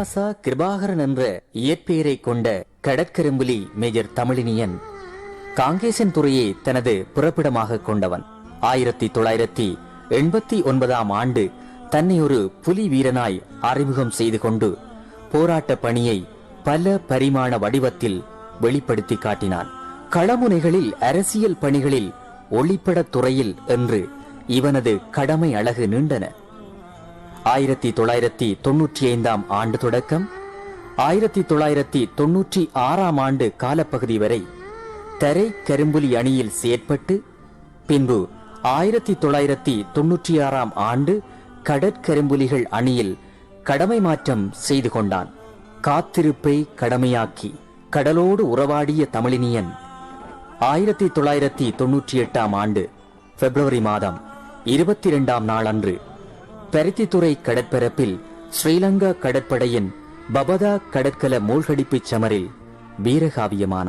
ராசா கிருபாகரன் என்ற இயற்பெயரை கொண்ட கடற்கரும்புலி மேஜர் தமிழினியன் காங்கேசன் துறையை தனது புறப்பிடமாக கொண்டவன். ஆயிரத்தி தொள்ளாயிரத்தி எண்பத்தி ஒன்பதாம் ஆண்டு தன்னை ஒரு புலி வீரனாய் அறிமுகம் செய்து கொண்டு போராட்ட பணியை பல பரிமாண வடிவத்தில் வெளிப்படுத்தி காட்டினான். களமுனைகளில் அரசியல் பணிகளில் ஒளிப்படத் துறையில் என்று இவனது கடமை அழகு நீண்டன. ஆயிரத்தி தொள்ளாயிரத்தி தொன்னூற்றி ஐந்தாம் ஆண்டு தொடக்கம். ஆயிரத்தி தொள்ளாயிரத்தி தொன்னூற்றி ஆறாம் ஆண்டு காலப்பகுதி வரை தரை கரும்புலி அணியில் செயற்பட்டு பின்பு ஆயிரத்தி தொள்ளாயிரத்தி தொன்னூற்றி ஆறாம் ஆண்டு கடற்கரும்புலிகள் அணியில் கடமை மாற்றம் செய்து கொண்டான். காத்திருப்பை கடமையாக்கி கடலோடு உறவாடிய தமிழினியன் ஆயிரத்தி தொள்ளாயிரத்தி தொன்னூற்றி எட்டாம் ஆண்டு பிப்ரவரி மாதம் இருபத்தி இரண்டாம் நாள் அன்று பருத்தித்துறை கடற்பரப்பில் ஸ்ரீலங்கா கடற்படையின் பபதா கடற்கல மூழ்கடிப்புச் சமரில் வீரகாவியமான